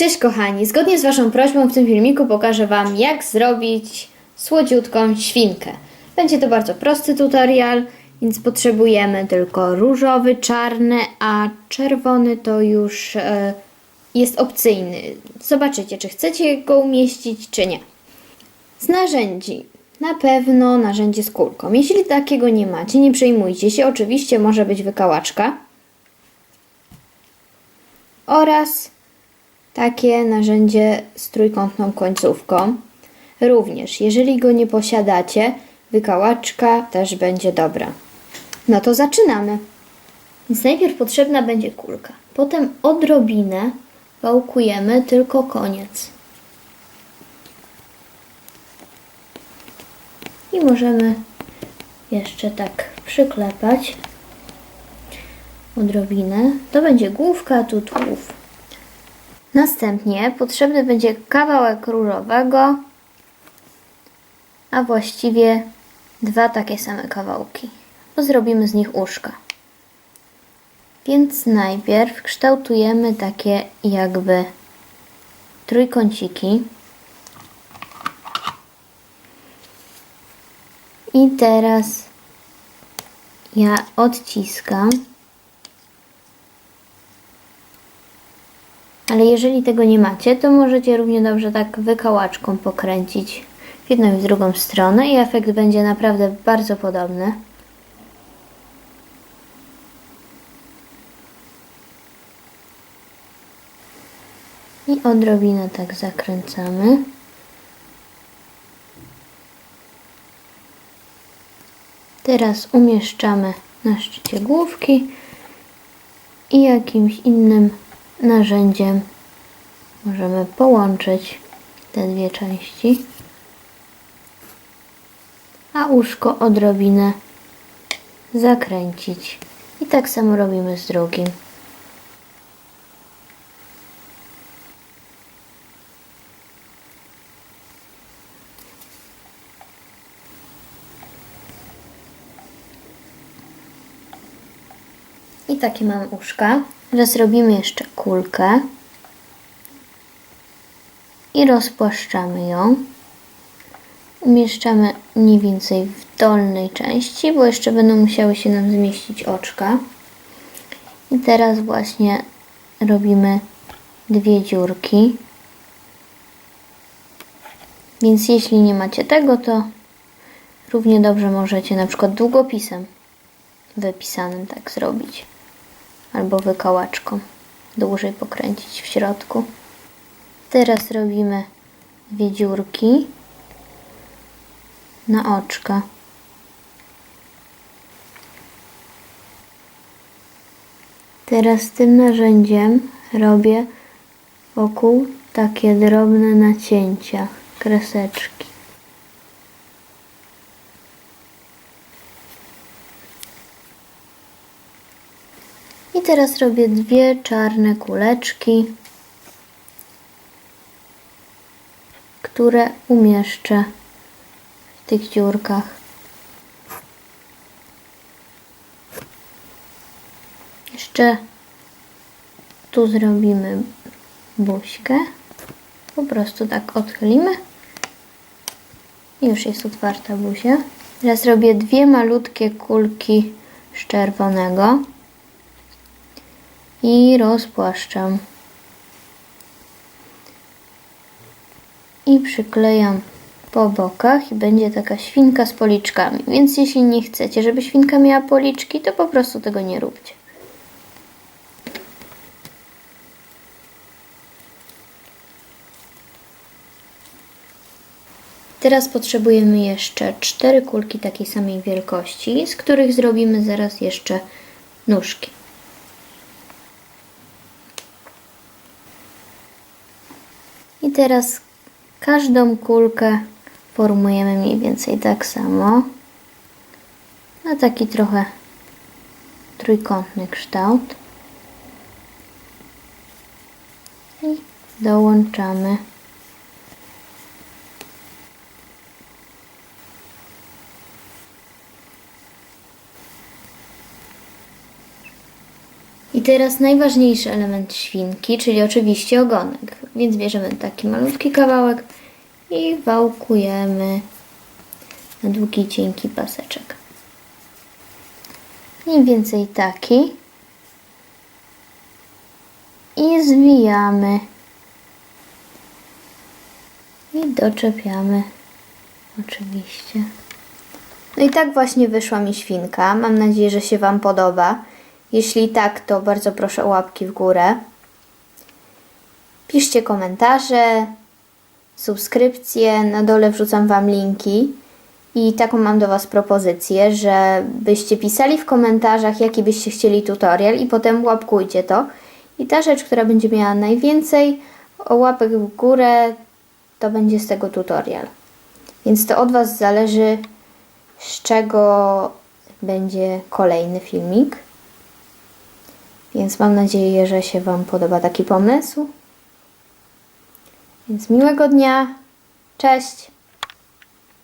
Cześć kochani, zgodnie z Waszą prośbą w tym filmiku pokażę Wam jak zrobić słodziutką świnkę. Będzie to bardzo prosty tutorial, więc potrzebujemy tylko różowy, czarny, a czerwony to już e, jest opcyjny. Zobaczycie, czy chcecie go umieścić, czy nie. Z narzędzi. Na pewno narzędzie z kulką. Jeśli takiego nie macie, nie przejmujcie się. Oczywiście może być wykałaczka. Oraz takie narzędzie z trójkątną końcówką. Również, jeżeli go nie posiadacie, wykałaczka też będzie dobra. No to zaczynamy. Więc najpierw potrzebna będzie kulka. Potem odrobinę wałkujemy tylko koniec. I możemy jeszcze tak przyklepać odrobinę. To będzie główka, tu tułów. Następnie potrzebny będzie kawałek różowego, a właściwie dwa takie same kawałki, bo zrobimy z nich uszka. Więc najpierw kształtujemy takie jakby trójkąciki. I teraz ja odciskam. Ale jeżeli tego nie macie, to możecie równie dobrze tak wykałaczką pokręcić w jedną i w drugą stronę i efekt będzie naprawdę bardzo podobny. I odrobinę tak zakręcamy. Teraz umieszczamy na szczycie główki i jakimś innym narzędziem możemy połączyć te dwie części, a uszko odrobinę zakręcić. I tak samo robimy z drugim. I takie mam uszka. Teraz robimy jeszcze kulkę i rozpłaszczamy ją. Umieszczamy mniej więcej w dolnej części, bo jeszcze będą musiały się nam zmieścić oczka. I teraz właśnie robimy dwie dziurki. Więc jeśli nie macie tego, to równie dobrze możecie na przykład długopisem wypisanym tak zrobić albo wykałaczką dłużej pokręcić w środku. Teraz robimy dwie dziurki na oczka. Teraz tym narzędziem robię wokół takie drobne nacięcia, kreseczki. I teraz robię dwie czarne kuleczki, które umieszczę w tych dziurkach. Jeszcze tu zrobimy buźkę. Po prostu tak odchylimy. I już jest otwarta buzia. Teraz robię dwie malutkie kulki z czerwonego i rozpłaszczam. I przyklejam po bokach i będzie taka świnka z policzkami. Więc jeśli nie chcecie, żeby świnka miała policzki, to po prostu tego nie róbcie. Teraz potrzebujemy jeszcze cztery kulki takiej samej wielkości, z których zrobimy zaraz jeszcze nóżki. I teraz każdą kulkę formujemy mniej więcej tak samo. Na taki trochę trójkątny kształt. I dołączamy I teraz najważniejszy element świnki, czyli oczywiście ogonek. Więc bierzemy taki malutki kawałek i wałkujemy na długi, cienki paseczek. Mniej więcej taki. I zwijamy. I doczepiamy. Oczywiście. No i tak właśnie wyszła mi świnka. Mam nadzieję, że się Wam podoba. Jeśli tak, to bardzo proszę o łapki w górę. Piszcie komentarze, subskrypcje. Na dole wrzucam Wam linki. I taką mam do Was propozycję, żebyście pisali w komentarzach, jaki byście chcieli tutorial i potem łapkujcie to. I ta rzecz, która będzie miała najwięcej łapek w górę, to będzie z tego tutorial. Więc to od Was zależy, z czego będzie kolejny filmik. Więc mam nadzieję, że się Wam podoba taki pomysł. Więc miłego dnia. Cześć!